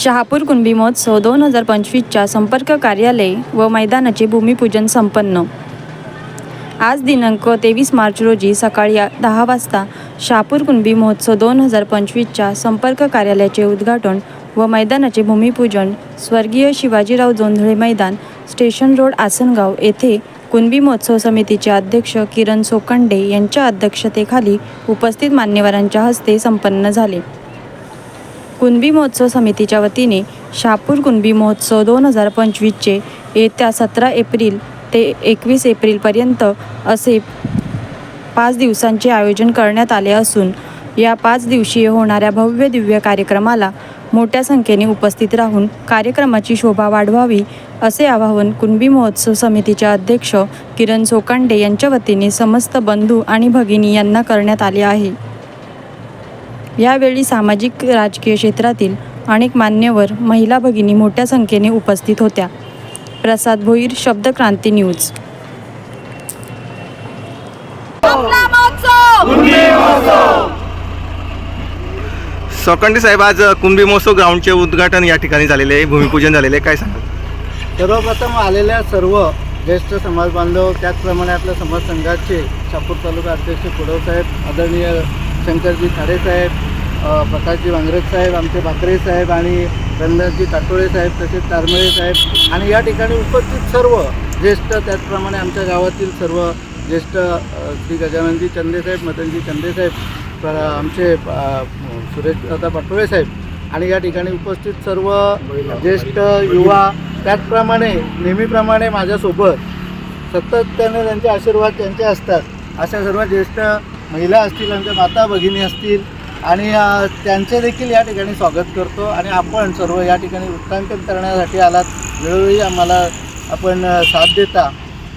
शहापूर कुणबी महोत्सव दोन हजार पंचवीसच्या संपर्क कार्यालय व मैदानाचे भूमिपूजन संपन्न. आज दिनांक तेवीस मार्च रोजी सकाळी दहा वाजता शहापूर कुणबी महोत्सव दोन हजार पंचवीसच्या संपर्क कार्यालयाचे उद्घाटन व मैदानाचे भूमिपूजन स्वर्गीय शिवाजीराव जोंधळे मैदान स्टेशन रोड आसनगाव येथे कुणबी महोत्सव समितीचे अध्यक्ष किरण सोकंडे यांच्या अध्यक्षतेखाली उपस्थित मान्यवरांच्या हस्ते संपन्न झाले. कुणबी महोत्सव समितीच्या वतीने शहापूर कुणबी महोत्सव दोन हजार पंचवीसचे येत्या सतरा एप्रिल ते एकवीस एप्रिलपर्यंत असे पाच दिवसांचे आयोजन करण्यात आले असून या पाच दिवसीय होणाऱ्या भव्य दिव्य कार्यक्रमाला मोठ्या संख्येने उपस्थित राहून कार्यक्रमाची शोभा वाढवावी असे आवाहन कुणबी महोत्सव समितीचे अध्यक्ष किरण सोकांडे यांच्या वतीने समस्त बंधू आणि भगिनी यांना करण्यात आले आहे. यावेळी सामाजिक राजकीय क्षेत्रातील अनेक मान्यवर महिला भगिनी मोठ्या संख्येने उपस्थित होत्या. प्रसाद भोईर शब्दक्रांती न्यूज. आपला महोत्सव. सोकंडी साहेब आज कुंभी महोत्सव ग्राउंडचे उद्घाटन या ठिकाणी झालेले आहे. भूमिपूजन झालेले आहे. काय सांगाल? सर्वप्रथम आलेल्या सर्व ज्येष्ठ समाज बांधव त्याचप्रमाणे आपल्या समाज संघाचे शापूर तालुका अध्यक्ष कुडव साहेब आदरणीय शंकरजी खाडे साहेब प्रकाशजी वांगरेज साहेब आमचे भाकरे साहेब आणि रंगनाथजी काटोळे साहेब तसेच तारमळे साहेब आणि या ठिकाणी उपस्थित सर्व ज्येष्ठ त्याचप्रमाणे आमच्या गावातील सर्व ज्येष्ठ श्री गजाननजी चंदे साहेब मदनजी चंदे साहेब आमचे सुरेशदादा पाटोळे साहेब आणि या ठिकाणी उपस्थित सर्व ज्येष्ठ युवा त्याचप्रमाणे नेहमीप्रमाणे माझ्यासोबत सतत त्यांचे आशीर्वाद त्यांचे असतात. अशा सर्व ज्येष्ठ महिला असतील आमच्या माता भगिनी असतील. आणि त्यांचे देखील या ठिकाणी स्वागत करतो. आणि आपण सर्व या ठिकाणी वृत्तांकन करण्यासाठी आलात. वेळोवेळी आम्हाला आपण साथ देता.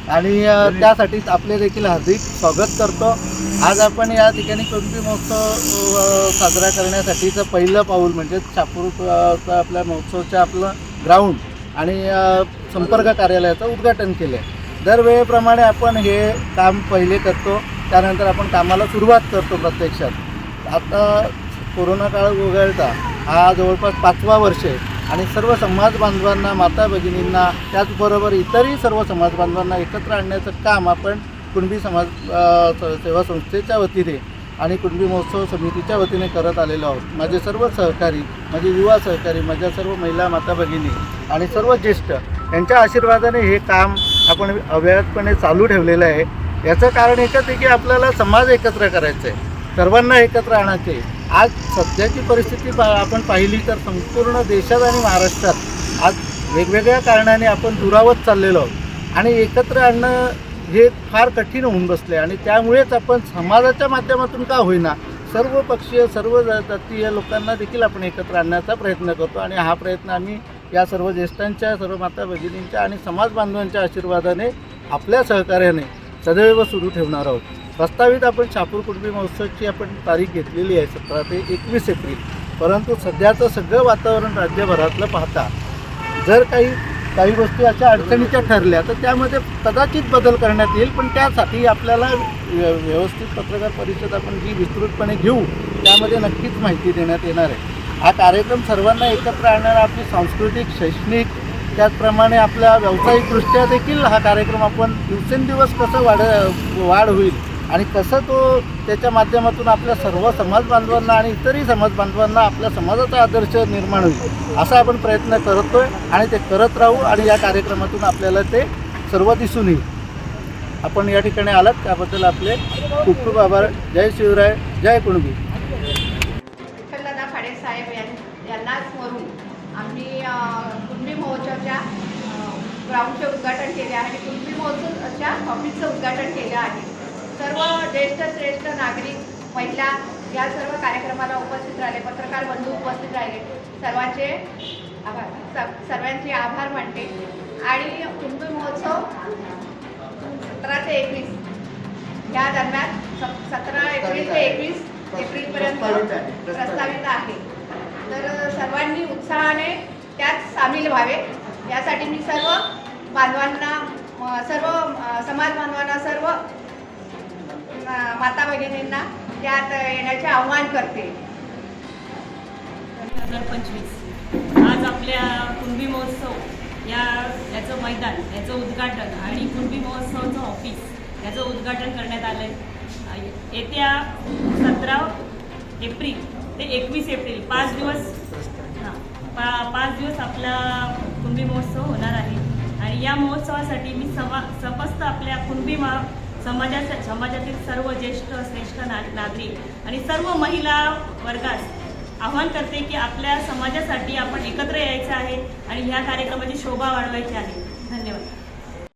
आणि अ, त्यासाठीच आपले देखील हार्दिक स्वागत करतो. आज आपण या ठिकाणी कुणबी महोत्सव साजरा करण्यासाठीचं पहिलं पाऊल म्हणजे शापूर अ, चं आपल्या महोत्सवचं आपलं ग्राउंड आणि संपर्क कार्यालयाचं उद्घाटन केलं आहे. दरवेळेप्रमाणे आपण हे काम पहिले करतो. त्यानंतर आपण कामाला सुरुवात करतो प्रत्यक्षात. आता कोरोना काळ वगळता हा जवळपास पाचवा वर्ष आहे आणि सर्व समाज बांधवांना माता भगिनींना त्याचबरोबर इतरही सर्व समाज बांधवांना एकत्र आणण्याचं काम आपण कुणबी समाज स- सेवा संस्थेच्या वतीने आणि कुणबी महोत्सव समितीच्या वतीने करत आलेलो आहोत. माझे सर्व सहकारी माझे युवा सहकारी माझ्या सर्व महिला माता भगिनी आणि सर्व ज्येष्ठ यांच्या आशीर्वादाने हे काम आपण अव्याहतपणे चालू ठेवलेलं आहे. याचं कारण एकच आहे की आपल्याला समाज एकत्र करायचं आहे सर्वांना एकत्र आणायचे आज सध्याची परिस्थिती पा आपण पाहिली तर संपूर्ण देशात आणि महाराष्ट्रात आज वेगवेगळ्या कारणाने आपण दुरावत चाललेलो आहोत. आणि एकत्र आणणं हे फार कठीण होऊन बसले आणि त्यामुळेच आपण समाजाच्या माध्यमातून का होईना सर्व पक्षीय सर्व जातीय लोकांना देखील आपण एकत्र आणण्याचा प्रयत्न करतो. आणि हा प्रयत्न आम्ही या सर्व ज्येष्ठांच्या सर्व माता भगिनींच्या आणि समाज बांधवांच्या आशीर्वादाने आपल्या सहकार्याने सदैव सुरू ठेवणार आहोत. प्रस्तावित आपण शापूर कुटुंबी महोत्सवची आपण तारीख घेतलेली आहे सतरा ते एकवीस एप्रिल. परंतु सध्याचं सगळं वातावरण राज्यभरातलं पाहता जर काही काही गोष्टी अशा अडचणीच्या ठरल्या तर त्यामध्ये कदाचित बदल करण्यात येईल पण त्यासाठी आपल्याला व्य- व्यवस्थित पत्रकार परिषद आपण जी विस्तृतपणे घेऊ त्यामध्ये नक्कीच माहिती देण्यात येणार आहे. हा कार्यक्रम सर्वांना एकत्र आणणारा आपली सांस्कृतिक शैक्षणिक त्याचप्रमाणे आपल्या व्यावसायिकदृष्ट्या देखील हा कार्यक्रम आपण दिवसेंदिवस कसं वाढ वाढ होईल आणि कसं तो त्याच्या माध्यमातून आपल्या सर्व समाज बांधवांना आणि इतरही समाज बांधवांना आपल्या समाजाचा आदर्श निर्माण होईल असा आपण प्रयत्न करतो आहे आणि ते करत राहू आणि या कार्यक्रमातून आपल्याला ते सर्व दिसून येईल. आपण या ठिकाणी आलात त्याबद्दल आपले खूप खूप आभार. जय शिवराय जय कुणबी विठ्ठलदादा खाडे साहेब यां- यांना स्मरून आम्ही अ, कुणबी महोत्सवच्या अ, ग्राउंडचे उद्घाटन केले आहे. कुणबी महोत्सवच्या ऑफिसचं उद्घाटन केलं आहे. सर्व ज्येष्ठ श्रेष्ठ नागरिक महिला या सर्व कार्यक्रमाला उपस्थित राहिले. पत्रकार बंधू उपस्थित राहिले. सर्वांचे आभार. सर्वांचे आभार मानते. आणि कुणबी महोत्सव सतरा ते एकवीस. या दरम्यान सतरा एप्रिल ते एकवीस एप्रिलपर्यंत. प्रस्तावित. आहे. तर सर्वांनी उत्साहाने त्यात सामील व्हावे. यासाठी मी सर्व बांधवांना सर्व समाज बांधवांना सर्व माता भगिनींना त्यात येण्याचे आव्हान करते. दोन हजार पंचवीस. आज आपल्या कुणबी महोत्सव या याचं मैदान याचं उद्घाटन आणि कुणबी महोत्सवचं ऑफिस याचं उद्घाटन करण्यात आलं आहे येत्या सतरा एप्रिल ते एकवीस एप्रिल पाच दिवस हां पा पाच दिवस आपला कुणबी महोत्सव होणार आहे. या महोत्सवासाठी मी समा समस्त आपल्या कुणबी मा समाजाच्या समाजातील सर्व ज्येष्ठ श्रेष्ठ ना नागरिक आणि सर्व महिला वर्गास आव्हान करते की आपल्या समाजासाठी आपण एकत्र यायचं आहे आणि ह्या कार्यक्रमाची शोभा वाढवायची आहे.